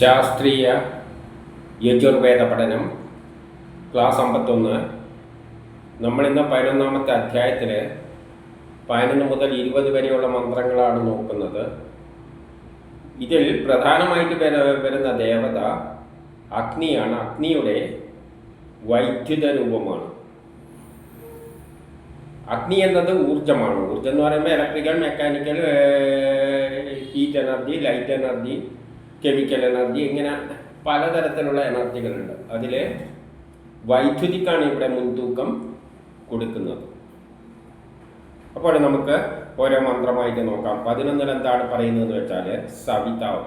ശാസ്ത്രീയ യജുർവേദ പഠനം ക്ലാസ് അമ്പത്തൊന്ന്. നമ്മളിന്ന് പതിനൊന്നാമത്തെ അധ്യായത്തിൽ പതിനൊന്ന് മുതൽ ഇരുപത് വരെയുള്ള മന്ത്രങ്ങളാണ് നോക്കുന്നത്. ഇതിൽ പ്രധാനമായിട്ട് വര- വരുന്ന ദേവത അഗ്നിയാണ്. അഗ്നിയുടെ വൈദ്യുത രൂപമാണ്. അഗ്നി എന്നത് ഊർജമാണ് ഊർജം എന്ന് പറയുമ്പോൾ electrical mechanical heat energy light energy chemical energy ഇങ്ങനെ പലതരത്തിലുള്ള എനർജികളുണ്ട്. അതിൽ വൈദ്യുതിക്കാണ് ഇവിടെ മുൻതൂക്കം കൊടുക്കുന്നത്. അപ്പോൾ നമുക്ക് ഓരോ മന്ത്രമായിട്ട് നോക്കാം. പതിനൊന്നിൽ എന്താണ് പറയുന്നത് വെച്ചാൽ സവിതാവ്.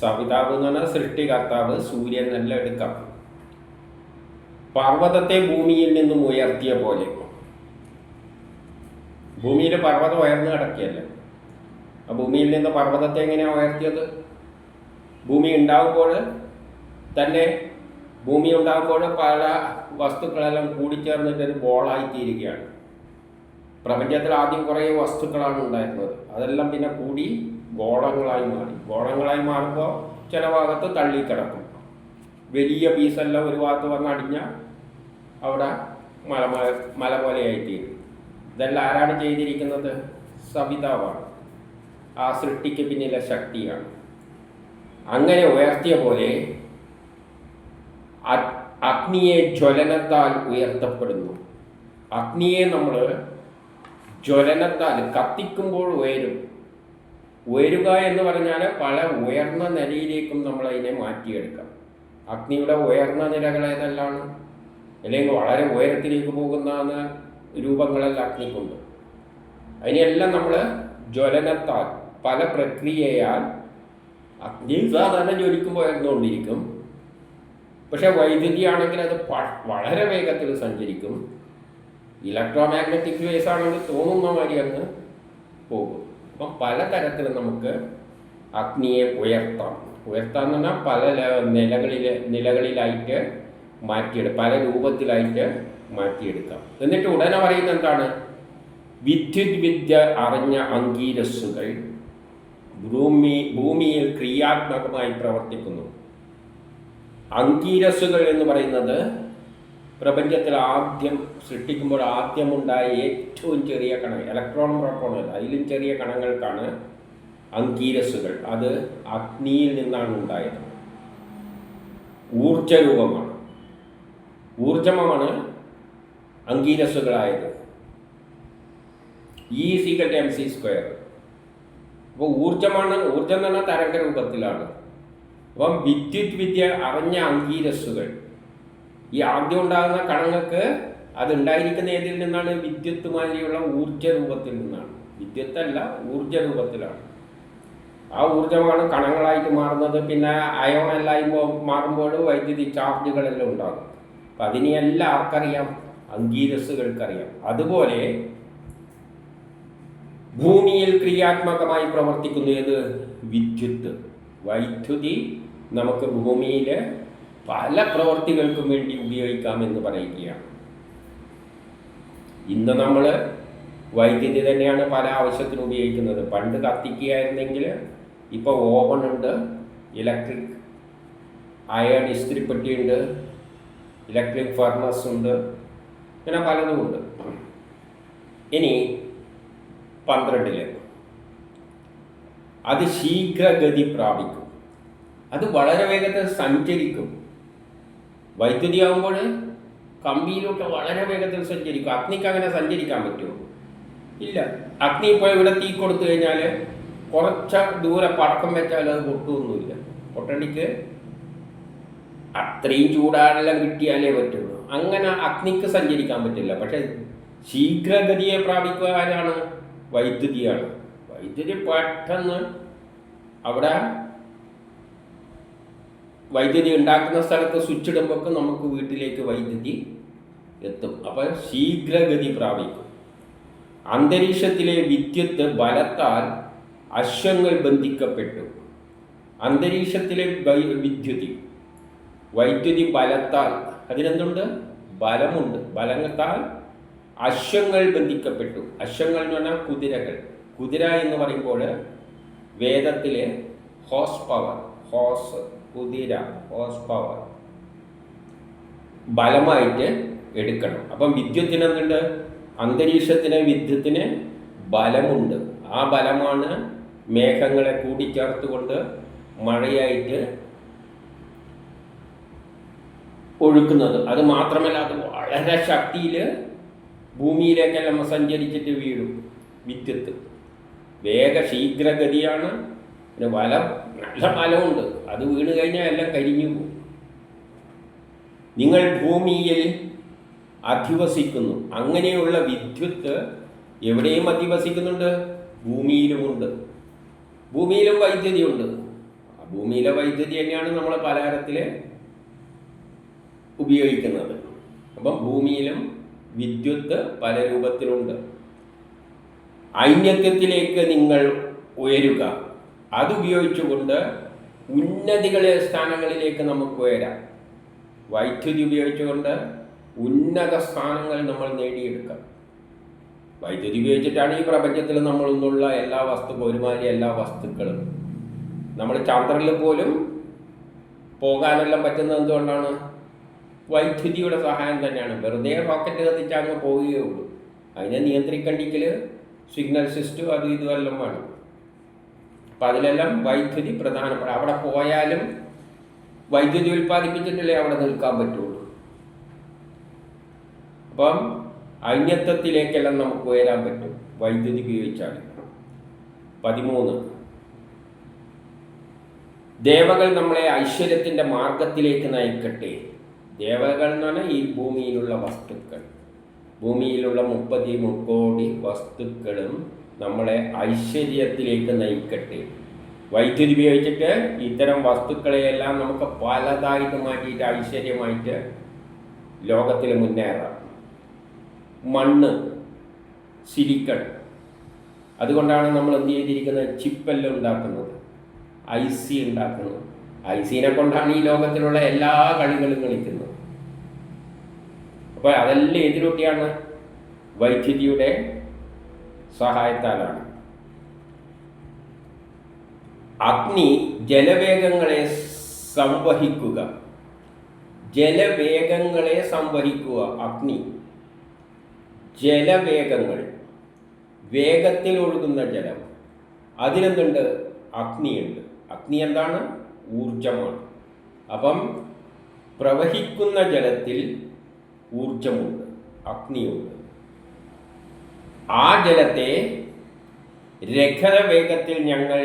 സവിതാവ് എന്ന് പറഞ്ഞാൽ സൃഷ്ടികർത്താവ് സൂര്യൻ നല്ല എടുക്കാം. പർവതത്തെ ഭൂമിയിൽ നിന്നും ഉയർത്തിയ പോലെ. ഭൂമിയിൽ പർവതം ഉയർന്നു കിടക്കുകയല്ലേ? ആ ഭൂമിയിൽ നിന്ന് പർവതത്തെ എങ്ങനെയാണ് ഉയർത്തിയത്? ഭൂമി ഉണ്ടാകുമ്പോൾ തന്നെ ഭൂമി ഉണ്ടാകുമ്പോൾ പല വസ്തുക്കളെല്ലാം കൂടിച്ചേർന്നിട്ട് ഒരു ബോളായി തീരുകയാണ് പ്രപഞ്ചത്തിൽ ആദ്യം കുറേ വസ്തുക്കളാണ് ഉണ്ടായിരുന്നത്. അതെല്ലാം പിന്നെ കൂടി ഗോളങ്ങളായി മാറി. ഗോളങ്ങളായി മാറുമ്പോൾ ചില ഭാഗത്ത് തള്ളിക്കിടക്കും. വലിയ പീസെല്ലാം ഒരു ഭാഗത്ത് വന്ന് അടിഞ്ഞാൽ അവിടെ മല മല- പോലെയായിത്തീരും. പോലെയായി തീരും ഇതെല്ലാം ആരാണ് ചെയ്തിരിക്കുന്നത്? സവിതാവാണ്. ആ സൃഷ്ടിക്ക് പിന്നിലെ ശക്തിയാണ്. അങ്ങനെ ഉയർത്തിയ പോലെ അഗ്നിയെ ജ്വലനത്താൽ ഉയർത്തപ്പെടുന്നു. അഗ്നിയെ നമ്മൾ ജ്വലനത്താൽ കത്തിക്കുമ്പോൾ ഉയരും. ഉയരുക എന്ന് പറഞ്ഞാൽ പല ഉയർന്ന നിലയിലേക്കും നമ്മൾ അതിനെ മാറ്റിയെടുക്കാം. അഗ്നിയുടെ ഉയർന്ന നിലകൾ ഏതെല്ലാം അല്ലെങ്കിൽ വളരെ ഉയരത്തിലേക്ക് പോകുന്ന രൂപങ്ങളെല്ലാം അഗ്നിക്കുണ്ട്. അതിനെല്ലാം നമ്മൾ ജ്വലനത്താൽ പല പ്രക്രിയയാൽ അഗ്നി സാധാരണ ഉയർന്നുകൊണ്ടിരിക്കും പക്ഷെ വൈദ്യുതി ആണെങ്കിൽ അത് വളരെ വേഗത്തിൽ സഞ്ചരിക്കും. ഇലക്ട്രോ മാഗ്നറ്റിക് വേസ് ആണെങ്കിൽ തോന്നുന്ന മാതിരി അങ്ങ് പോകും. അപ്പം പലതരത്തിൽ നമുക്ക് അഗ്നിയെ ഉയർത്താം. ഉയർത്താൻ പറഞ്ഞാൽ പല നിലകളിൽ നിലകളിലായിട്ട് മാറ്റിയെടുക്കാം പല രൂപത്തിലായിട്ട് മാറ്റിയെടുക്കാം. എന്നിട്ട് ഉടനെ പറയുന്ന എന്താണ്? വിദ്യുത് വിദ്യ അറിഞ്ഞ അങ്കീരസ്സുകൾ ഭൂമി ഭൂമിയിൽ ക്രിയാത്മകമായി പ്രവർത്തിക്കുന്നു. അങ്കീരസുകൾ എന്ന് പറയുന്നത് പ്രപഞ്ചത്തിൽ ആദ്യം സൃഷ്ടിക്കുമ്പോൾ ആദ്യമുണ്ടായ ഏറ്റവും ചെറിയ കണങ്ങൾ ഇലക്ട്രോൺ പ്രോട്ടോണും അതിലും ചെറിയ കണങ്ങൾക്കാണ് അങ്കീരസുകൾ അത് അഗ്നിയിൽ നിന്നാണ് ഉണ്ടായത്. ഊർജരൂപമാണ് ഊർജമാണ് അങ്കീരസുകളായത് E equal M C square അപ്പോൾ ഊർജമാണ് ഊർജം എന്ന് പറഞ്ഞാൽ തരംഗ രൂപത്തിലാണ്. അപ്പം വിദ്യുത് വിദ്യ അറിഞ്ഞ അങ്കീരസ്സുകൾ ഈ ആദ്യം ഉണ്ടാകുന്ന കണങ്ങൾക്ക് അത് ഉണ്ടായിരിക്കുന്ന ഏതിൽ നിന്നാണ്? വിദ്യുത്ത് മാതിരിയുള്ള ഊർജ രൂപത്തിൽ നിന്നാണ്. വിദ്യുത്തല്ല ഊർജ രൂപത്തിലാണ്. ആ ഊർജമാണ് കണങ്ങളായിട്ട് മാറുന്നത്. പിന്നെ അയോണെല്ലായി മാറുമ്പോൾ വൈദ്യുതി ചാർജുകളെല്ലാം ഉണ്ടാകും. അപ്പം അതിനെയെല്ലാം ആർക്കറിയാം? അങ്കീരസ്സുകൾക്കറിയാം അതുപോലെ ഭൂമിയിൽ ക്രിയാത്മകമായി പ്രവർത്തിക്കുന്ന ഏത്? വിദ്യുത്ത്. വൈദ്യുതി നമുക്ക് ഭൂമിയിൽ പല പ്രവർത്തികൾക്കും വേണ്ടി ഉപയോഗിക്കാം എന്ന് പറയുകയാണ്. ഇന്ന് നമ്മൾ വൈദ്യുതി തന്നെയാണ് പല ആവശ്യത്തിനും ഉപയോഗിക്കുന്നത്. പണ്ട് കത്തിക്കുകയായിരുന്നെങ്കിൽ ഇപ്പോൾ ഓവൺ ഉണ്ട് ഇലക്ട്രിക് അയൺ ഇസ്തിരിപ്പെട്ടിയുണ്ട് ഇലക്ട്രിക് ഫർണസ് ഉണ്ട് ഇങ്ങനെ പലതുമുണ്ട് ഇനി പന്ത്രണ്ടിൽ. അത് ശീഘ്രഗതി പ്രാപിക്കും. അത് വളരെ വേഗത്തിൽ സഞ്ചരിക്കും. വൈദ്യുതി ആകുമ്പോൾ കമ്പിയിലോട്ട് വളരെ വേഗത്തിൽ സഞ്ചരിക്കും. അഗ്നിക്ക് അങ്ങനെ സഞ്ചരിക്കാൻ പറ്റുമോ? ഇല്ല. അഗ്നി ഇപ്പോൾ ഇവിടെ തീ കൊടുത്തു കഴിഞ്ഞാൽ കുറച്ച് ദൂരെ പടക്കം വെച്ചാൽ അത് പൊട്ടുമൊന്നുമില്ല പൊട്ടടിക്ക് അത്രയും ചൂടാണെല്ലാം കിട്ടിയാലേ പറ്റുള്ളൂ. അങ്ങനെ അഗ്നിക്ക് സഞ്ചരിക്കാൻ പറ്റില്ല. പക്ഷെ ശീഘ്രഗതിയെ പ്രാപിക്കുക ആരാണ് വൈദ്യുതിയാണ്. വൈദ്യുതി പെട്ടെന്ന് അവിടെ വൈദ്യുതി ഉണ്ടാക്കുന്ന സ്ഥലത്ത് സ്വിച്ച് ഇടുമ്പോൾ നമുക്ക് വീട്ടിലേക്ക് വൈദ്യുതി എത്തും. അപ്പോൾ ശീഘ്രഗതി പ്രാപിക്കും. അന്തരീക്ഷത്തിലെ വിദ്യുത്ത് ബലത്താൽ അശ്വങ്ങൾ ബന്ധിക്കപ്പെട്ടു. അന്തരീക്ഷത്തിലെ വിദ്യുതി വൈദ്യുതി ബലത്താൽ അതിനെന്തുണ്ട്? ബലമുണ്ട്. ബലത്താൽ അശ്വങ്ങൾ ബന്ധിക്കപ്പെട്ടു. അശ്വങ്ങൾ എന്ന് പറഞ്ഞാൽ കുതിരകൾ. കുതിര എന്ന് പറയുമ്പോൾ വേദത്തിലെ ഹോസ് പവർ ഹോസ് കുതിര ഹോസ് പവർ ബലമായിട്ട് എടുക്കണം. അപ്പം വിദ്യുത്തിന് എന്തുണ്ട്? അന്തരീക്ഷത്തിന് വിദ്യുത്തിന് ബലമുണ്ട്. ആ ബലമാണ് മേഘങ്ങളെ കൂടിച്ചേർത്തുകൊണ്ട് മഴയായിട്ട് ഒഴുക്കുന്നത്. അത് മാത്രമല്ല അത് വളരെ ശക്തിയിൽ ഭൂമിയിലേക്കെല്ലാം സഞ്ചരിച്ചിട്ട് വീഴും? വിറ്റത്ത് വേഗ ശീഘ്രഗതിയാണ്. പിന്നെ വലം നല്ല ഫലമുണ്ട് അത് വീണ് കഴിഞ്ഞാൽ എല്ലാം കരിഞ്ഞു പോകും. നിങ്ങൾ ഭൂമിയിൽ അധിവസിക്കുന്നു. അങ്ങനെയുള്ള വിദ്യുത്ത് എവിടെയും അധിവസിക്കുന്നുണ്ട്? ഭൂമിയിലുമുണ്ട്. ഭൂമിയിലും വൈദ്യുതി ഉണ്ട് ഭൂമിയിലെ വൈദ്യുതി തന്നെയാണ് നമ്മൾ പലഹാരത്തിൽ ഉപയോഗിക്കുന്നത്. അപ്പം ഭൂമിയിലും വിദ്യുത്ത് പല രൂപത്തിലുണ്ട്. ഐന്യത്വത്തിലേക്ക് നിങ്ങൾ ഉയരുക. അതുപയോഗിച്ചുകൊണ്ട് ഉന്നതികളെ സ്ഥാനങ്ങളിലേക്ക് നമുക്ക് ഉയരാം. വൈദ്യുതി ഉപയോഗിച്ചുകൊണ്ട് ഉന്നത സ്ഥാനങ്ങൾ നമ്മൾ നേടിയെടുക്കാം. വൈദ്യുതി ഉപയോഗിച്ചിട്ടാണ് ഈ പ്രപഞ്ചത്തിൽ നമ്മൾ ഇന്നുള്ള എല്ലാ വസ്തു ഒരുമാതിരി എല്ലാ വസ്തുക്കളും. നമ്മൾ ചന്ദ്രനിൽ പോലും പോകാനെല്ലാം പറ്റുന്നത് എന്തുകൊണ്ടാണ്? വൈദ്യുതിയുടെ സഹായം തന്നെയാണ്. വെറുതെ റോക്കറ്റ് കത്തിച്ച് അങ്ങ് പോവുകയേ ഉള്ളൂ. അതിനെ നിയന്ത്രിക്കണ്ടെങ്കിൽ സിഗ്നൽ സിസ്റ്റം അത് ഇതുമെല്ലാം വേണം. അപ്പം അതിലെല്ലാം വൈദ്യുതി പ്രധാനപ്പെട്ട അവിടെ പോയാലും വൈദ്യുതി ഉൽപ്പാദിപ്പിച്ചിട്ടല്ലേ അവിടെ നിൽക്കാൻ പറ്റുള്ളൂ. അപ്പം അന്യത്വത്തിലേക്കെല്ലാം നമുക്ക് ഉയരാൻ പറ്റും. വൈദ്യുതി ഉപയോഗിച്ചാൽ. പതിമൂന്ന്. ദേവകൾ നമ്മളെ ഐശ്വര്യത്തിന്റെ മാർഗത്തിലേക്ക് നയിക്കട്ടെ. ദേവകൾ എന്ന് പറഞ്ഞാൽ ഈ ഭൂമിയിലുള്ള വസ്തുക്കൾ. ഭൂമിയിലുള്ള മുപ്പത്തി മുക്കോടി വസ്തുക്കളും നമ്മളെ ഐശ്വര്യത്തിലേക്ക് നയിക്കട്ടെ. വൈദ്യുതി ഉപയോഗിച്ചിട്ട് ഇത്തരം വസ്തുക്കളെയെല്ലാം നമുക്ക് പലതായിട്ട് മാറ്റിയിട്ട് ഐശ്വര്യമായിട്ട് ലോകത്തിൽ മുന്നേറാം. മണ്ണ് സിലിക്കൺ. അതുകൊണ്ടാണ് നമ്മൾ എന്ത് ചെയ്തിരിക്കുന്നത്? ചിപ്പെല്ലാം ഉണ്ടാക്കുന്നത്. ഐ സി ഉണ്ടാക്കുന്നത്. ഐ സീനെ കൊണ്ടാണ് ഈ ലോകത്തിലുള്ള എല്ലാ കളികളും കളിക്കുന്നത്. അപ്പോൾ അതെല്ലാം ഏതിലൂട്ടിയാണ് വൈദ്യുതിയുടെ സഹായത്താലാണ്. അഗ്നി ജലവേഗങ്ങളെ സംവഹിക്കുക. ജലവേഗങ്ങളെ സംവഹിക്കുക. അഗ്നി. ജലവേഗങ്ങൾ. വേഗത്തിൽ ഒഴുകുന്ന ജലം. അതിനെന്തുണ്ട് അഗ്നിയുണ്ട്. അഗ്നി എന്താണ്? ഊർജമാണ് അപ്പം പ്രവഹിക്കുന്ന ജലത്തിൽ ഊർജമുണ്ട് അഗ്നിയുണ്ട്. ആ ജലത്തെ രഥവേഗത്തിൽ ഞങ്ങൾ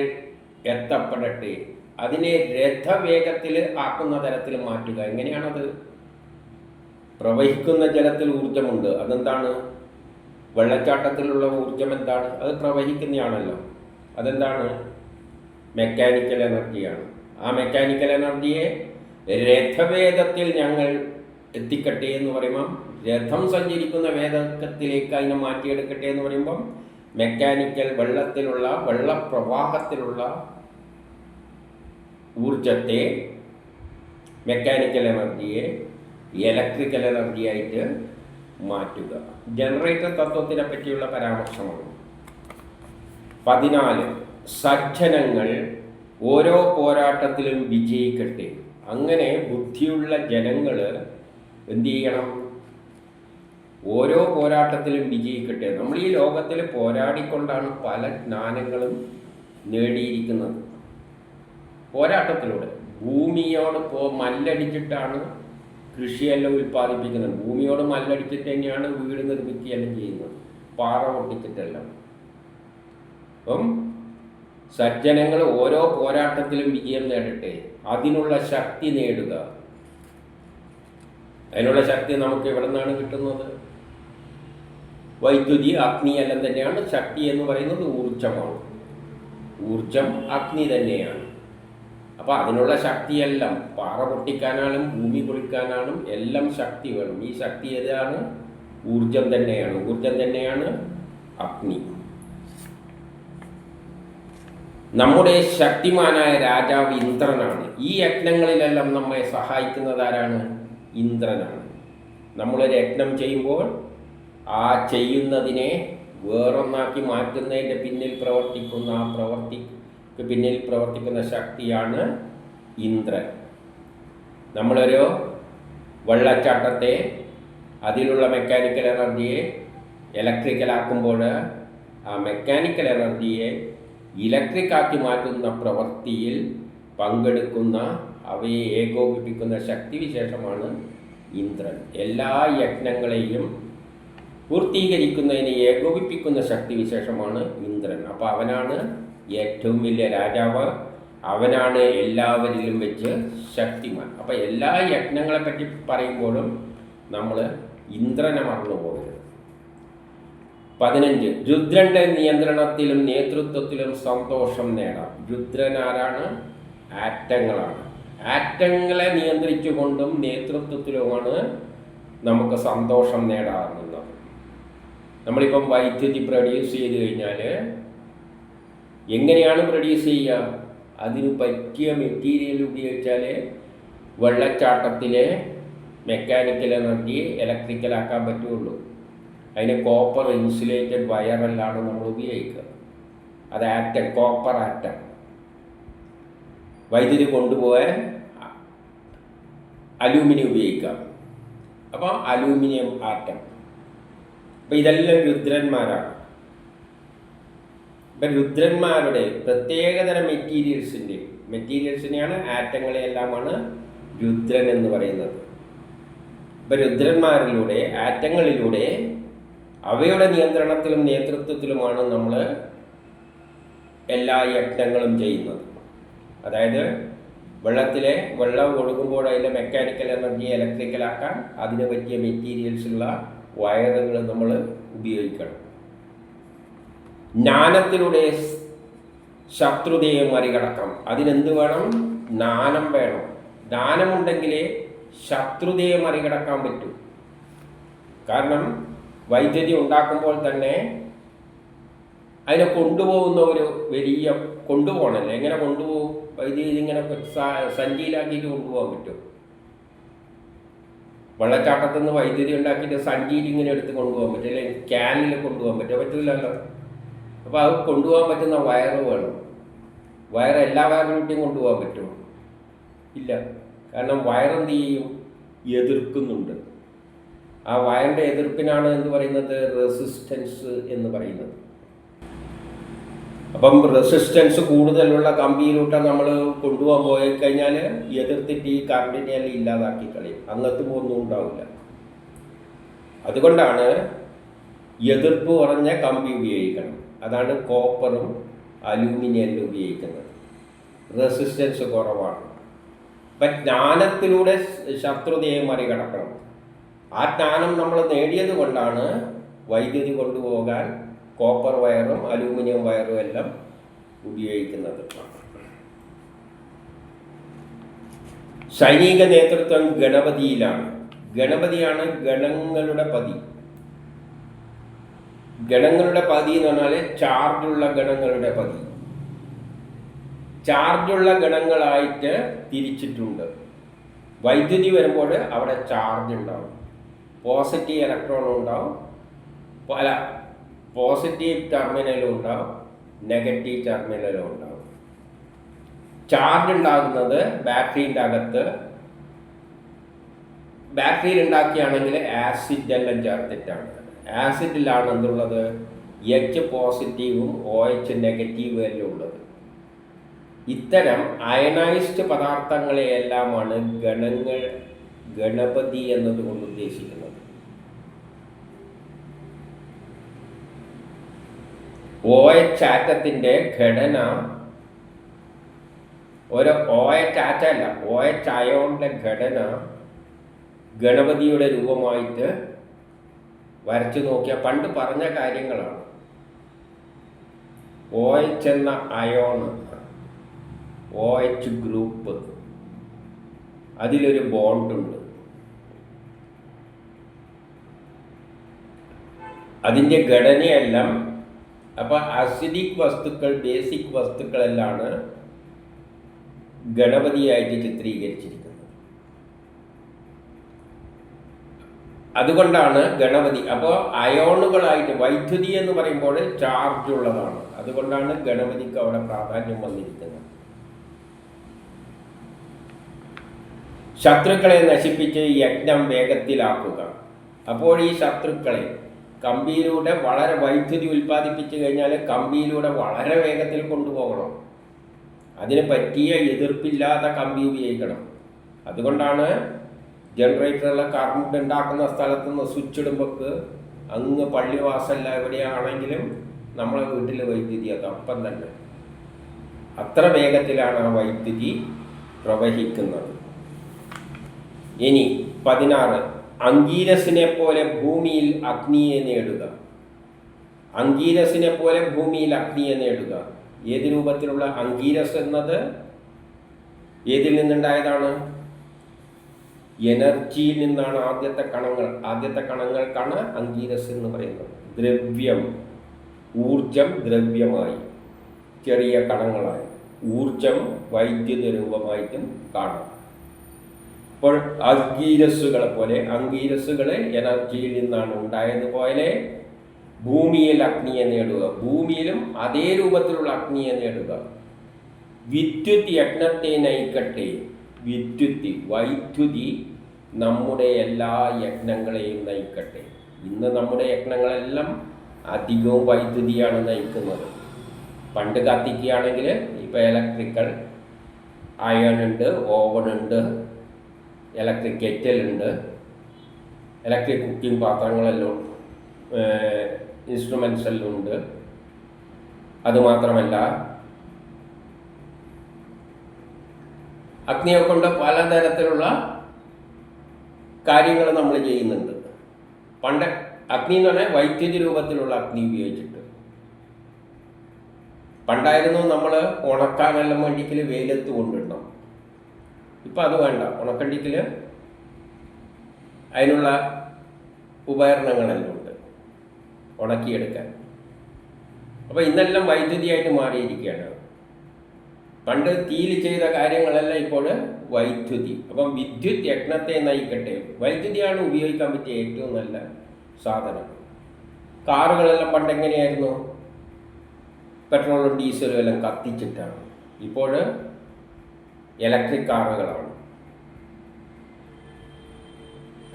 എത്തപ്പെടട്ടെ. അതിനെ രഥവേഗത്തിൽ ആക്കുന്ന തരത്തിൽ മാറ്റുക. എങ്ങനെയാണത്? പ്രവഹിക്കുന്ന ജലത്തിൽ ഊർജമുണ്ട് അതെന്താണ്? വെള്ളച്ചാട്ടത്തിലുള്ള ഊർജം എന്താണ്? അത് പ്രവഹിക്കുന്നതാണല്ലോ അതെന്താണ്? മെക്കാനിക്കൽ എനർജിയാണ് ആ മെക്കാനിക്കൽ എനർജിയെ രഥവേദത്തിൽ ഞങ്ങൾ എത്തിക്കട്ടെ എന്ന് പറയുമ്പം രഥം സഞ്ചരിക്കുന്ന വേദത്തിലേക്ക് അതിനെ മാറ്റിയെടുക്കട്ടെ എന്ന് പറയുമ്പം മെക്കാനിക്കൽ വെള്ളത്തിലുള്ള വെള്ളപ്രവാഹത്തിലുള്ള ഊർജത്തെ മെക്കാനിക്കൽ എനർജിയെ ഇലക്ട്രിക്കൽ എനർജിയായിട്ട് മാറ്റുക. ജനറേറ്റർ തത്വത്തിനെ പറ്റിയുള്ള പരാമർശമാണ്. പതിനാല് സജ്ജനങ്ങൾ ഓരോ പോരാട്ടത്തിലും വിജയിക്കട്ടെ. അങ്ങനെ ബുദ്ധിയുള്ള ജനങ്ങൾ എന്ത് ചെയ്യണം ഓരോ പോരാട്ടത്തിലും വിജയിക്കട്ടെ. നമ്മൾ ഈ ലോകത്തിൽ പോരാടിക്കൊണ്ടാണ് പല ജ്ഞാനങ്ങളും നേടിയിരിക്കുന്നത്. പോരാട്ടത്തിലൂടെ. ഭൂമിയോട് പോ മല്ലടിച്ചിട്ടാണ് കൃഷിയെല്ലാം ഉൽപ്പാദിപ്പിക്കുന്നത്. ഭൂമിയോട് മല്ലടിച്ചിട്ട് തന്നെയാണ് വീട് നിർമ്മിക്കുകയെല്ലാം ചെയ്യുന്നത്. പാറ പൊട്ടിച്ചിട്ടെല്ലാം. അപ്പം സജ്ജനങ്ങൾ ഓരോ പോരാട്ടത്തിലും വിജയം നേടട്ടെ. അതിനുള്ള ശക്തി നേടുക. അതിനുള്ള ശക്തി നമുക്ക് എവിടെ നിന്നാണ് കിട്ടുന്നത്? വൈദ്യുതി അഗ്നി എല്ലാം തന്നെയാണ്. ശക്തി എന്ന് പറയുന്നത് ഊർജമാണ് ഊർജം അഗ്നി തന്നെയാണ്. അപ്പോൾ അതിനുള്ള ശക്തിയെല്ലാം പാറ പൊട്ടിക്കാനാണും ഭൂമി പൊളിക്കാനാലും എല്ലാം ശക്തി വേണം. ഈ ശക്തി ഏതാണ്? ഊർജം തന്നെയാണ്. ഊർജം തന്നെയാണ് അഗ്നി. നമ്മുടെ ശക്തിമാനായ രാജാവ് ഇന്ദ്രനാണ്. ഈ യജ്ഞങ്ങളിലെല്ലാം നമ്മെ സഹായിക്കുന്നത് ആരാണ്? ഇന്ദ്രനാണ്. നമ്മൾ യജ്ഞം ചെയ്യുമ്പോൾ ആ ചെയ്യുന്നതിനെ വേറൊന്നാക്കി മാറ്റുന്നതിന്റെ പിന്നിൽ പ്രവർത്തിക്കുന്ന ആ പ്രവർത്തിക്ക് പിന്നിൽ പ്രവർത്തിക്കുന്ന ശക്തിയാണ് ഇന്ദ്രൻ. നമ്മളൊരു വെള്ളച്ചാട്ടത്തെ അതിലുള്ള മെക്കാനിക്കൽ എനർജിയെ ഇലക്ട്രിക്കലാക്കുമ്പോൾ ആ മെക്കാനിക്കൽ എനർജിയെ ഇലക്ട്രിക്കാക്കി മാറ്റുന്ന പ്രവൃത്തിയിൽ പങ്കെടുക്കുന്ന അവയെ ഏകോപിപ്പിക്കുന്ന ശക്തിവിശേഷമാണ് ഇന്ദ്രൻ. എല്ലാ യജ്ഞങ്ങളെയും പൂർത്തീകരിക്കുന്നതിന് ഏകോപിപ്പിക്കുന്ന ശക്തിവിശേഷമാണ് ഇന്ദ്രൻ. അപ്പോൾ അവനാണ് ഏറ്റവും വലിയ രാജാവ്. അവനാണ് എല്ലാവരിലും വെച്ച് ശക്തിമാൻ. അപ്പോൾ എല്ലാ യജ്ഞങ്ങളെ പറ്റി പറയുമ്പോഴും നമ്മൾ ഇന്ദ്രനെ മറന്നു പോകരുത് പതിനഞ്ച് രുദ്രന്റെ നിയന്ത്രണത്തിലും നേതൃത്വത്തിലും സന്തോഷം നേടാം. രുദ്രൻ ആരാണ്? ആറ്റങ്ങളാണ്. ആറ്റങ്ങളെ നിയന്ത്രിച്ചുകൊണ്ടും നേതൃത്വത്തിലുമാണ് നമുക്ക് സന്തോഷം നേടാറുള്ളത് നമ്മളിപ്പം വൈദ്യുതി പ്രൊഡ്യൂസ് ചെയ്ത് കഴിഞ്ഞാൽ എങ്ങനെയാണ് പ്രൊഡ്യൂസ് ചെയ്യുക? അതിന് പറ്റിയ മെറ്റീരിയൽ ഉപയോഗിച്ചാൽ വെള്ളച്ചാട്ടത്തിലെ മെക്കാനിക്കൽ എനർജി ഇലക്ട്രിക്കലാക്കാൻ പറ്റുള്ളൂ. അതിന് കോപ്പർ ഇൻസുലേറ്റഡ് വയറെല്ലാണ് നമ്മൾ ഉപയോഗിക്കുക. അത് ആറ്റം കോപ്പർ ആറ്റം. വൈദ്യുതി കൊണ്ടുപോകാൻ അലൂമിനിയം ഉപയോഗിക്കാം. അപ്പോൾ അലൂമിനിയം ആറ്റം. അപ്പം ഇതെല്ലാം രുദ്രന്മാരാണ്. ഇപ്പം രുദ്രന്മാരുടെ പ്രത്യേകതരം മെറ്റീരിയൽസിന്റെ മെറ്റീരിയൽസിനെയാണ് ആറ്റങ്ങളെയെല്ലാമാണ് രുദ്രൻ എന്ന് പറയുന്നത്. ഇപ്പം രുദ്രന്മാരിലൂടെ ആറ്റങ്ങളിലൂടെ അവയുടെ നിയന്ത്രണത്തിലും നേതൃത്വത്തിലുമാണ് നമ്മൾ എല്ലാ യജ്ഞങ്ങളും ചെയ്യുന്നത്. അതായത് വെള്ളത്തിലെ വെള്ളം ഒഴുകുമ്പോൾ അതിന്റെ മെക്കാനിക്കൽ എനർജി ഇലക്ട്രിക്കലാക്കാൻ അതിന് പറ്റിയ മെറ്റീരിയൽസുള്ള വയറുകൾ നമ്മൾ ഉപയോഗിക്കണം. ജ്ഞാനത്തിലൂടെ ശത്രുതയെ മറികടക്കാം. അതിനെന്ത് വേണം? ജ്ഞാനം വേണം. ജ്ഞാനമുണ്ടെങ്കിലേ ശത്രുതയെ മറികടക്കാൻ പറ്റൂ. കാരണം വൈദ്യുതി ഉണ്ടാക്കുമ്പോൾ തന്നെ അതിനെ കൊണ്ടുപോകുന്ന ഒരു വലിയ കൊണ്ടുപോകണല്ലേ എങ്ങനെ കൊണ്ടുപോകും? വൈദ്യുതി ഇങ്ങനെ സഞ്ചിയിലാക്കിയിട്ട് കൊണ്ടുപോകാൻ പറ്റും. വെള്ളച്ചാട്ടത്തിൽ നിന്ന് വൈദ്യുതി ഉണ്ടാക്കിയിട്ട് സഞ്ചിയിൽ ഇങ്ങനെ എടുത്ത് കൊണ്ടുപോകാൻ പറ്റും. അല്ലെങ്കിൽ ക്യാനിൽ കൊണ്ടുപോകാൻ പറ്റും. പറ്റില്ലല്ലോ അപ്പോൾ അത് കൊണ്ടുപോകാൻ പറ്റുന്ന വയറ് വേണം. വയർ എല്ലാ വയറിലൂടെയും കൊണ്ടുപോകാൻ പറ്റുമോ? ഇല്ല. കാരണം വയറെന്ത് ചെയ്യും? എതിർക്കുന്നുണ്ട്. ആ വയറിന്റെ എതിർപ്പിനാണ് എന്ന് പറയുന്നത്? റെസിസ്റ്റൻസ് എന്ന് പറയുന്നത്. അപ്പം റെസിസ്റ്റൻസ് കൂടുതലുള്ള കമ്പിയിലൂടെ നമ്മൾ കൊണ്ടുപോകാൻ പോയി കഴിഞ്ഞാൽ എതിർത്തിട്ട് ഈ കറണ്ടിനെ എല്ലാം ഇല്ലാതാക്കി കളയും. അങ്ങനത്തെ ഒന്നും ഉണ്ടാവില്ല. അതുകൊണ്ടാണ് എതിർപ്പ് കുറഞ്ഞ കമ്പി ഉപയോഗിക്കണം. അതാണ് കോപ്പറും അലൂമിനിയം ഉപയോഗിക്കുന്നത്. റെസിസ്റ്റൻസ് കുറവാണ്. അപ്പം ജ്ഞാനത്തിലൂടെ ശത്രുതയെ മറികടക്കണം. ആ ജ്ഞാനം നമ്മൾ നേടിയത് കൊണ്ടാണ് വൈദ്യുതി കൊണ്ടുപോകാൻ കോപ്പർ വയറും അലൂമിനിയം വയറും എല്ലാം ഉപയോഗിക്കുന്നത്. സൈനിക നേതൃത്വം ഗണപതിയിലാണ്. ഗണപതിയാണ് ഗണങ്ങളുടെ പതി. ഗണങ്ങളുടെ പതി എന്ന് പറഞ്ഞാൽ ചാർജുള്ള ഗണങ്ങളുടെ പതി. ചാർജുള്ള ഗണങ്ങളായിട്ട് തിരിച്ചിട്ടുണ്ട്. വൈദ്യുതി വരുമ്പോൾ അവിടെ ചാർജ് ഉണ്ടാവും. പോസിറ്റീവ് ഇലക്ട്രോൺ ഉണ്ടാവും. പല പോസിറ്റീവ് ടെർമിനലും ഉണ്ടാവും നെഗറ്റീവ് ടെർമിനലും ഉണ്ടാവും. ചാർജ് ഉണ്ടാകുന്നത് ബാറ്ററീന്റെ അകത്ത്. ബാറ്ററിയിൽ ഉണ്ടാക്കിയാണെങ്കിൽ ആസിഡ് എല്ലാം ചേർത്തിട്ടാണ്. ആസിഡിലാണ് എന്തുള്ളത്? എച്ച് പോസിറ്റീവും ഒ എച്ച് നെഗറ്റീവും എല്ലാം ഉള്ളത്. ഇത്തരം അയണൈസ്ഡ് പദാർത്ഥങ്ങളെയെല്ലാമാണ് ഗണങ്ങൾ ഗണപതി എന്നതുകൊണ്ട് ഉദ്ദേശിക്കുന്നത്. ഒ എച്ച് ആറ്റത്തിന്റെ ഘടന ഒരു ഒ എച്ച് ആറ്റല്ല ഒ എച്ച് അയോണിന്റെ ഘടന ഗണപതിയുടെ രൂപമായിട്ട് വരച്ചു നോക്കിയ പണ്ട് പറഞ്ഞ കാര്യങ്ങളാണ്. ഒ എച്ച് എന്ന അയോൺ ഒ എച്ച് ഗ്രൂപ്പ് അതിലൊരു ബോണ്ടുണ്ട്. അതിന്റെ ഘടനയെല്ലാം അപ്പോൾ അസിഡിക് വസ്തുക്കൾ ബേസിക് വസ്തുക്കളെല്ലാണ് ഗണപതിയായിട്ട് ചിത്രീകരിച്ചിരിക്കുന്നത്. അതുകൊണ്ടാണ് ഗണപതി അപ്പോൾ അയോണുകളായിട്ട് വൈദ്യുതി എന്ന് പറയുമ്പോൾ ചാർജ് ഉള്ളതാണ്. അതുകൊണ്ടാണ് ഗണപതിക്ക് അവിടെ പ്രാധാന്യം വന്നിരിക്കുന്നത്. ശത്രുക്കളെ നശിപ്പിച്ച് യജ്ഞം വേഗത്തിലാക്കുക. അപ്പോൾ ഈ ശത്രുക്കളെ കമ്പിയിലൂടെ വളരെ വൈദ്യുതി ഉൽപ്പാദിപ്പിച്ചു കഴിഞ്ഞാൽ കമ്പിയിലൂടെ വളരെ വേഗത്തിൽ കൊണ്ടുപോകണം. അതിന് പറ്റിയ എതിർപ്പില്ലാത്ത കമ്പി ഉപയോഗിക്കണം. അതുകൊണ്ടാണ് ജനറേറ്ററിലെ കറണ്ട് ഉണ്ടാക്കുന്ന സ്ഥലത്ത് നിന്ന് സ്വിച്ച് ഇടുമ്പോൾക്ക് അങ്ങ് പള്ളിവാസല്ല എവിടെയാണെങ്കിലും നമ്മളെ വീട്ടിൽ വൈദ്യുതി അത് അപ്പം തന്നെ. അത്ര വേഗത്തിലാണ് ആ വൈദ്യുതി പ്രവഹിക്കുന്നത്. ഇനി പതിനാറ്. അങ്കീരസിനെ പോലെ ഭൂമിയിൽ അഗ്നിയെ നേടുക. അങ്കീരസിനെ പോലെ ഭൂമിയിൽ അഗ്നിയെ നേടുക. ഏത് രൂപത്തിലുള്ള അങ്കീരസ് എന്നത്? ഏതിൽ നിന്നുണ്ടായതാണ്? എനർജിയിൽ നിന്നാണ് ആദ്യത്തെ കണങ്ങൾ. ആദ്യത്തെ കണങ്ങൾക്കാണ് അങ്കീരസ് എന്ന് പറയുന്നത്. ദ്രവ്യം ഊർജം ദ്രവ്യമായി ചെറിയ കണങ്ങളായി. ഊർജം വൈദ്യുത രൂപമായിട്ടും കാണാം. അപ്പോൾ അഗീരസുകളെ പോലെ അങ്കീരസുകളെ എനർജിയിൽ നിന്നാണ് ഉണ്ടായതുപോലെ ഭൂമിയിൽ അഗ്നിയെ നേടുക. ഭൂമിയിലും അതേ രൂപത്തിലുള്ള അഗ്നിയെ നേടുക. വിദ്യുത് യജ്ഞത്തെ നയിക്കട്ടെ. വിദ്യുത് വൈദ്യുതി നമ്മുടെ എല്ലാ യജ്ഞങ്ങളെയും നയിക്കട്ടെ. ഇന്ന് നമ്മുടെ യജ്ഞങ്ങളെല്ലാം അധികവും വൈദ്യുതിയാണ് നയിക്കുന്നത്. പണ്ട് കത്തിക്കുകയാണെങ്കിൽ ഇപ്പോൾ ഇലക്ട്രിക്കൽ അയൺ ഉണ്ട് ഓവൺ ഉണ്ട് ഇലക്ട്രിക് കെറ്റലുണ്ട് ഇലക്ട്രിക് കുക്കിംഗ് പാത്രങ്ങളെല്ലാം ഇൻസ്ട്രുമെൻസ് എല്ലാം ഉണ്ട്. അതുമാത്രമല്ല അഗ്നിയെ കൊണ്ട് പലതരത്തിലുള്ള കാര്യങ്ങൾ നമ്മൾ ചെയ്യുന്നുണ്ട്. പണ്ട് അഗ്നി എന്ന് പറഞ്ഞാൽ വൈദ്യുതി രൂപത്തിലുള്ള അഗ്നി ഉപയോഗിച്ചിട്ട്. പണ്ടായിരുന്നു നമ്മൾ ഉണക്കാനെല്ലാം വേണ്ടിക്കൽ വെയിലത്ത് കൊണ്ടിടണം. ഇപ്പം അത് വേണ്ട. ഉണക്കണ്ടിക്കൽ അതിനുള്ള ഉപകരണങ്ങളെല്ലാം ഉണ്ട്. ഉണക്കിയെടുക്കാൻ. അപ്പോൾ ഇന്നെല്ലാം വൈദ്യുതിയായിട്ട് മാറിയിരിക്കുകയാണ്. പണ്ട് തീയിൽ ചെയ്ത കാര്യങ്ങളെല്ലാം ഇപ്പോൾ വൈദ്യുതി. അപ്പം വിദ്യുത് യജ്ഞത്തെ നയിക്കട്ടെ. വൈദ്യുതിയാണ് ഉപയോഗിക്കാൻ പറ്റിയ ഏറ്റവും നല്ല സാധനം. കാറുകളെല്ലാം പണ്ട് എങ്ങനെയായിരുന്നു പെട്രോളും ഡീസലും എല്ലാം കത്തിച്ചിട്ടാണ്. ഇപ്പോൾ ഇലക്ട്രിക് കാറുകളാണ്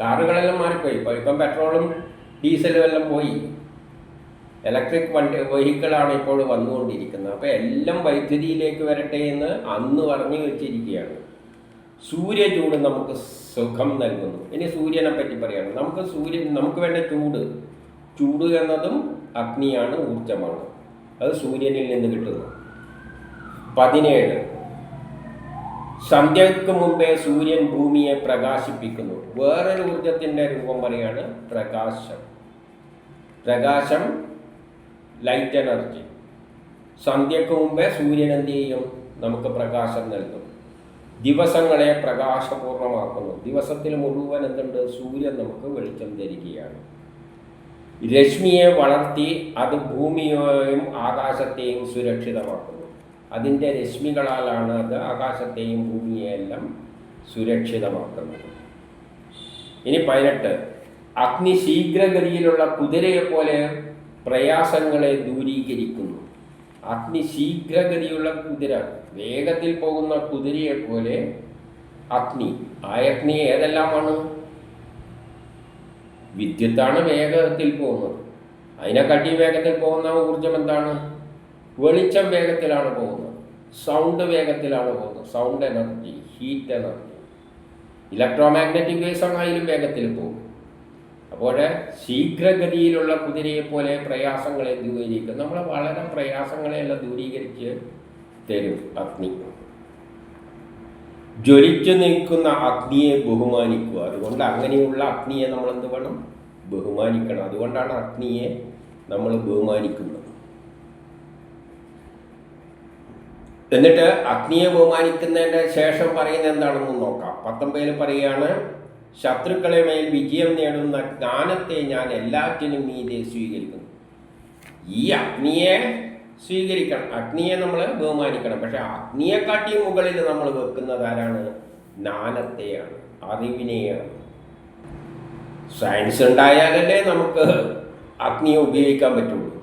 കാറുകളെല്ലാം മാറിപ്പോയി. ഇപ്പോൾ ഇപ്പം പെട്രോളും ഡീസലും എല്ലാം പോയി. ഇലക്ട്രിക് വണ്ടി വെഹിക്കിളാണ് ഇപ്പോൾ വന്നുകൊണ്ടിരിക്കുന്നത്. അപ്പോൾ എല്ലാം വൈദ്യുതിയിലേക്ക് വരട്ടെ എന്ന് അന്ന് പറഞ്ഞു വെച്ചിരിക്കുകയാണ്. സൂര്യചൂട് നമുക്ക് സുഖം നൽകുന്നു. ഇനി സൂര്യനെ പറ്റി പറയാണ് നമുക്ക് സൂര്യൻ നമുക്ക് വേണ്ട ചൂട്. ചൂട് എന്നതും അഗ്നിയാണ് ഊർജമാണ് അത് സൂര്യനിൽ നിന്ന് കിട്ടുന്നു. പതിനേഴ്. സന്ധ്യക്ക് മുമ്പേ സൂര്യൻ ഭൂമിയെ പ്രകാശിപ്പിക്കുന്നു. വേറൊരു ഊർജത്തിന്റെ രൂപം പറയാണ് പ്രകാശം. പ്രകാശം ലൈറ്റ് എനർജി സന്ധ്യക്ക് മുമ്പേ സൂര്യൻ എന്ത് ചെയ്യും? നമുക്ക് പ്രകാശം നൽകും. ദിവസങ്ങളെ പ്രകാശപൂർണമാക്കുന്നു. ദിവസത്തിൽ മുഴുവൻ എന്തുണ്ട്? സൂര്യൻ നമുക്ക് വെളിച്ചം തരികയാണ്. രശ്മിയെ വളർത്തി അത് ഭൂമിയെയും ആകാശത്തെയും സുരക്ഷിതമാക്കുന്നു. അതിന്റെ രശ്മികളാലാണ് അത് ആകാശത്തെയും ഭൂമിയെയെല്ലാം സുരക്ഷിതമാക്കുന്നത്. ഇനി പതിനെട്ട്. അഗ്നി ശീഘ്രഗതിയിലുള്ള കുതിരയെ പോലെ പ്രയാസങ്ങളെ ദൂരീകരിക്കുന്നു. അഗ്നി ശീഘ്രഗതിയുള്ള കുതിര വേഗത്തിൽ പോകുന്ന കുതിരയെ പോലെ അഗ്നി. ആ അഗ്നി ഏതെല്ലാമാണ്? വിദ്യുത്താണ് വേഗത്തിൽ പോകുന്നത്. അതിനെക്കാട്ടി വേഗത്തിൽ പോകുന്ന ഊർജം എന്താണ്? വെളിച്ചം വേഗത്തിലാണ് പോകുന്നത്. സൗണ്ട് വേഗത്തിലാണ് പോകുന്നത്. Sound energy heat energy electromagnetic waves ആണെങ്കിലും വേഗത്തിൽ പോകും അപ്പോൾ ശീഘ്രഗതിയിലുള്ള കുതിരയെ പോലെ പ്രയാസങ്ങളെ ദൂരീകരിക്കും നമ്മൾ വളരെ പ്രയാസങ്ങളെയെല്ലാം ദൂരീകരിച്ച് തരും അഗ്നി. ജ്വലിച്ചു നിൽക്കുന്ന അഗ്നിയെ ബഹുമാനിക്കുക. അതുകൊണ്ട് അങ്ങനെയുള്ള അഗ്നിയെ നമ്മൾ എന്ത് വേണം? ബഹുമാനിക്കണം. അതുകൊണ്ടാണ് അഗ്നിയെ നമ്മൾ ബഹുമാനിക്കുന്നത്. എന്നിട്ട് അഗ്നിയെ ബഹുമാനിക്കുന്നതിന്റെ ശേഷം പറയുന്നത് എന്താണെന്ന് നോക്കാം. പത്തൊമ്പതിൽ പറയുകയാണ് ശത്രുക്കളെ മേൽ വിജയം നേടുന്ന ജ്ഞാനത്തെ ഞാൻ എല്ലാറ്റിനും മീതെ സ്വീകരിക്കുന്നു. ഈ അഗ്നിയെ സ്വീകരിക്കണം. അഗ്നിയെ നമ്മൾ ബഹുമാനിക്കണം. പക്ഷെ അഗ്നിയെക്കാട്ടി മുകളിൽ നമ്മൾ വെക്കുന്നത് ആരാണ്? ജ്ഞാനത്തെയാണ് അറിവിനെയാണ്. സയൻസ് ഉണ്ടായാലല്ലേ നമുക്ക് അഗ്നിയെ ഉപയോഗിക്കാൻ പറ്റുള്ളൂ.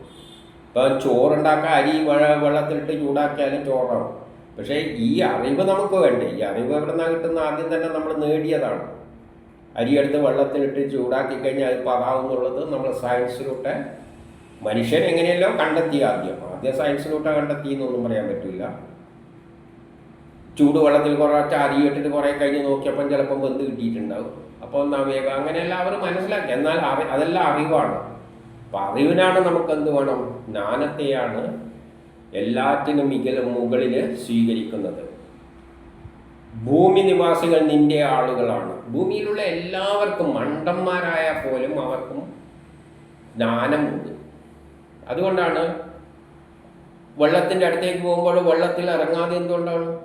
ഇപ്പം ചോറുണ്ടാക്കാൻ അരി വെള്ള വെള്ളത്തിലിട്ട് ചൂടാക്കിയാലും ചോറാവും. പക്ഷേ ഈ അറിവ് നമുക്ക് വേണ്ടേ? ഈ അറിവ് എവിടെ നിന്നാണ് കിട്ടുന്ന? ആദ്യം തന്നെ നമ്മൾ നേടിയതാണ്. അരിയെടുത്ത് വെള്ളത്തിലിട്ട് ചൂടാക്കി കഴിഞ്ഞാൽ അത് പതാവുന്നുള്ളത് നമ്മൾ സയൻസിലൂടെ മനുഷ്യൻ എങ്ങനെയല്ലോ കണ്ടെത്തി ആദ്യം. ആദ്യം സയൻസിലൂടെ കണ്ടെത്തി എന്നൊന്നും പറയാൻ പറ്റില്ല ചൂടുവെള്ളത്തിൽ കുറച്ച് അരിയിട്ടിട്ട് കുറേ കഴിഞ്ഞ് നോക്കിയപ്പം ചിലപ്പം വെന്ത് കിട്ടിയിട്ടുണ്ടാവും. അപ്പോൾ ഒന്നാ വേഗം അങ്ങനെ അവർ മനസ്സിലാക്കി. എന്നാൽ അറി അതെല്ലാം അറിവാണ്. അപ്പം അറിവിനാണ് നമുക്ക് എന്ത് വേണം? ജ്ഞാനത്തെയാണ് എല്ലാറ്റിനും മികൽ മുകളിൽ സ്വീകരിക്കുന്നത്. ഭൂമി നിവാസികൾ നിന്റെ ആളുകളാണ്. ഭൂമിയിലുള്ള എല്ലാവർക്കും മണ്ടന്മാരായ പോലും അവർക്കും ജ്ഞാനമുണ്ട്. അതുകൊണ്ടാണ് വെള്ളത്തിന്റെ അടുത്തേക്ക് പോകുമ്പോൾ വെള്ളത്തിൽ ഇറങ്ങാതെ എന്തുകൊണ്ടാണ്?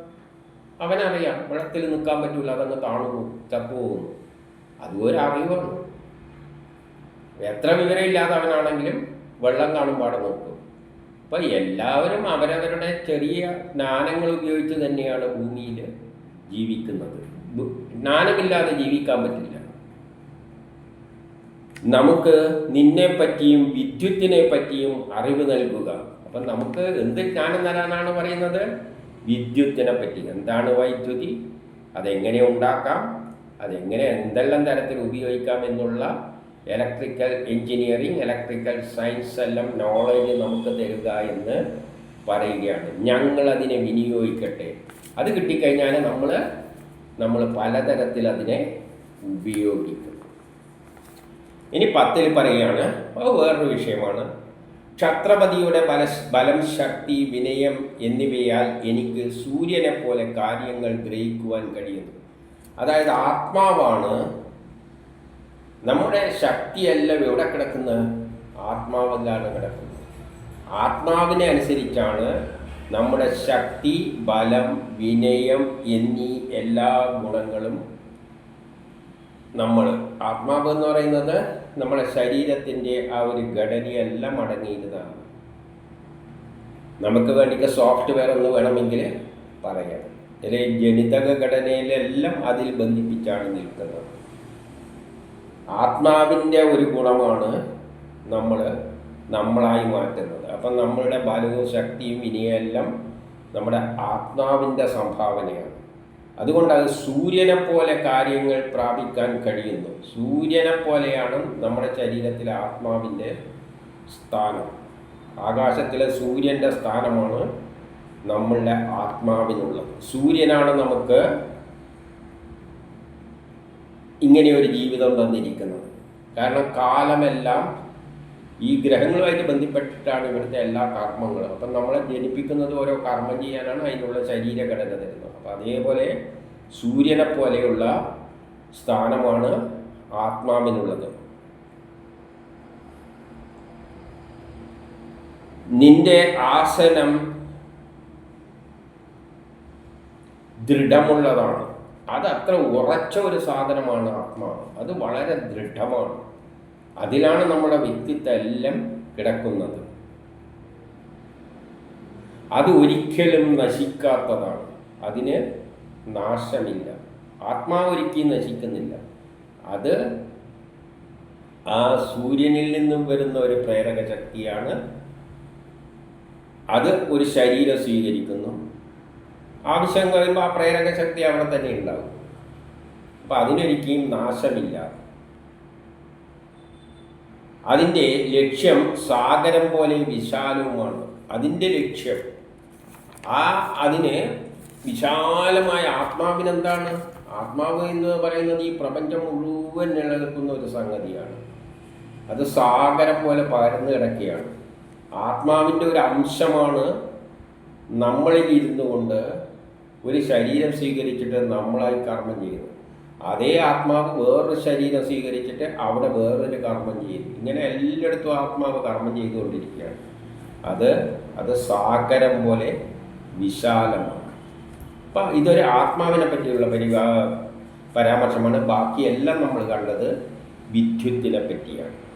അവനറിയാം വെള്ളത്തിൽ നിൽക്കാൻ പറ്റൂല അതങ്ങ് താണു പോകുന്നു അതും ഒരു അറിവാണ്. എത്ര വിവരമില്ലാത്തവനാണെങ്കിലും വെള്ളം കാണുമ്പാടെ നോക്കും. അപ്പം എല്ലാവരും അവരവരുടെ ചെറിയ ജ്ഞാനങ്ങൾ ഉപയോഗിച്ച് തന്നെയാണ് ഭൂമിയിൽ ജീവിക്കുന്നത്. ജ്ഞാനമില്ലാതെ ജീവിക്കാൻ പറ്റില്ല. നമുക്ക് നിന്നെ പറ്റിയും വിദ്യുത്തിനെ പറ്റിയും അറിവ് നൽകുക. അപ്പം നമുക്ക് എന്ത് ജ്ഞാനം തരാനാണ് പറയുന്നത്? വിദ്യുത്തിനെ പറ്റി. എന്താണ് വൈദ്യുതി? അതെങ്ങനെ ഉണ്ടാക്കാം? അതെങ്ങനെ എന്തെല്ലാം തരത്തിൽ ഉപയോഗിക്കാം എന്നുള്ള ഇലക്ട്രിക്കൽ എഞ്ചിനീയറിംഗ് ഇലക്ട്രിക്കൽ സയൻസ് എല്ലാം നോളജ് നമുക്ക് തരിക എന്ന് പറയുകയാണ്. ഞങ്ങൾ അതിനെ വിനിയോഗിക്കട്ടെ. അത് കിട്ടിക്കഴിഞ്ഞാൽ നമ്മൾ നമ്മൾ പലതരത്തിൽ അതിനെ ഉപയോഗിക്കും. ഇനി പത്തിൽ പറയുകയാണ് അത് വേറൊരു വിഷയമാണ്. ക്ഷത്രപതിയുടെ ബല ബലം ശക്തി വിനയം എന്നിവയാൽ എനിക്ക് സൂര്യനെ പോലെ കാര്യങ്ങൾ ഗ്രഹിക്കുവാൻ കഴിയുന്നു. അതായത് ആത്മാവാണ് നമ്മുടെ ശക്തിയല്ല എവിടെ കിടക്കുന്നത്. ആത്മാവിലാണ് കിടക്കുന്നത്. ആത്മാവിനെ അനുസരിച്ചാണ് നമ്മുടെ ശക്തി ബലം വിനയം എന്നീ എല്ലാ ഗുണങ്ങളും നമ്മൾ ആത്മാവ് എന്ന് പറയുന്നത് നമ്മുടെ ശരീരത്തിന്റെ ആ ഒരു ഘടനയെല്ലാം അടങ്ങിയിരുന്നതാണ് നമുക്ക് വേണ്ടിയിട്ട് സോഫ്റ്റ്വെയർ ഒന്ന് വേണമെങ്കിൽ പറയാം. ഇതിലെ ജനിതക ഘടനയിലെല്ലാം അതിൽ ബന്ധിപ്പിച്ചാണ് നിൽക്കുന്നത്. ആത്മാവിന്റെ ഒരു ഗുണമാണ് നമ്മൾ നമ്മളായി മാറ്റുന്നത്. അപ്പം നമ്മളുടെ ബലവും ശക്തിയും ഇനിയെല്ലാം നമ്മുടെ ആത്മാവിന്റെ സംഭാവനയാണ്. അതുകൊണ്ട് അത് സൂര്യനെ പോലെ കാര്യങ്ങൾ പ്രാപിക്കാൻ കഴിയുന്നു. സൂര്യനെ പോലെയാണ് നമ്മുടെ ശരീരത്തിലെ ആത്മാവിന്റെ സ്ഥാനം. ആകാശത്തിലെ സൂര്യന്റെ സ്ഥാനമാണ് നമ്മളുടെ ആത്മാവിനുള്ളത്. സൂര്യനാണ് നമുക്ക് ഇങ്ങനെ ഒരു ജീവിതം തന്നിരിക്കുന്നത് കാരണം കാലമെല്ലാം ഈ ഗ്രഹങ്ങളുമായിട്ട് ബന്ധപ്പെട്ടിട്ടാണ് ഇവിടുത്തെ എല്ലാ കർമ്മങ്ങളും. അപ്പം നമ്മളെ ജനിപ്പിക്കുന്നത് ഓരോ കർമ്മം ചെയ്യാനാണ് അതിനുള്ള ശരീരഘടന തരുന്നത്. അപ്പം അതേപോലെ സൂര്യനെ പോലെയുള്ള സ്ഥാനമാണ് ആത്മാവിനുള്ളത്. നിന്റെ ആസനം ദൃഢമുള്ളതാണ്. അത് അത്ര ഉറച്ച ഒരു സാധനമാണ് ആത്മാവ്. അത് വളരെ ദൃഢമാണ്. അതിലാണ് നമ്മുടെ വ്യക്തിത്വം കിടക്കുന്നത്. അത് ഒരിക്കലും നശിക്കാത്തതാണ്. അതിന് നാശമില്ല. ആത്മാവ് ഒരിക്കലും നശിക്കുന്നില്ല. അത് ആ സൂര്യനിൽ നിന്നും വരുന്ന ഒരു പ്രേരക ശക്തിയാണ്. അത് ഒരു ശരീരം സ്വീകരിക്കുന്നു. ആവശ്യം കഴിയുമ്പോൾ ആ പ്രേരക ശക്തി അവിടെ തന്നെ ഉണ്ടാവും. അപ്പം അതിനൊരിക്കലും നാശമില്ല. അതിന്റെ ലക്ഷ്യം സാഗരം പോലെ വിശാലവുമാണ്. അതിന്റെ ലക്ഷ്യം. ആ അതിന് വിശാലമായ ആത്മാവിനെന്താണ്? ആത്മാവ് എന്ന് പറയുന്നത് ഈ പ്രപഞ്ചം മുഴുവൻ നിലനിൽക്കുന്ന ഒരു സംഗതിയാണ്. അത് സാഗരം പോലെ പകർന്നു കിടക്കുകയാണ്. ആത്മാവിന്റെ ഒരു അംശമാണ് നമ്മളിൽ ഇരുന്നു കൊണ്ട് ഒരു ശരീരം സ്വീകരിച്ചിട്ട് നമ്മളായി കർമ്മം ചെയ്യുന്നു. അതേ ആത്മാവ് വേറൊരു ശരീരം സ്വീകരിച്ചിട്ട് അവിടെ വേറൊരു കർമ്മം ചെയ്യുന്നു. ഇങ്ങനെ എല്ലായിടത്തും ആത്മാവ് കർമ്മം ചെയ്തുകൊണ്ടിരിക്കുകയാണ്. അത് അത് സാഗരം പോലെ വിശാലമാണ്. അപ്പം ഇതൊരു ആത്മാവിനെ പറ്റിയുള്ള പരിപാ പരാമർശമാണ്. ബാക്കിയെല്ലാം നമ്മൾ കണ്ടത് വിദ്യുത്തിനെ പറ്റിയാണ്.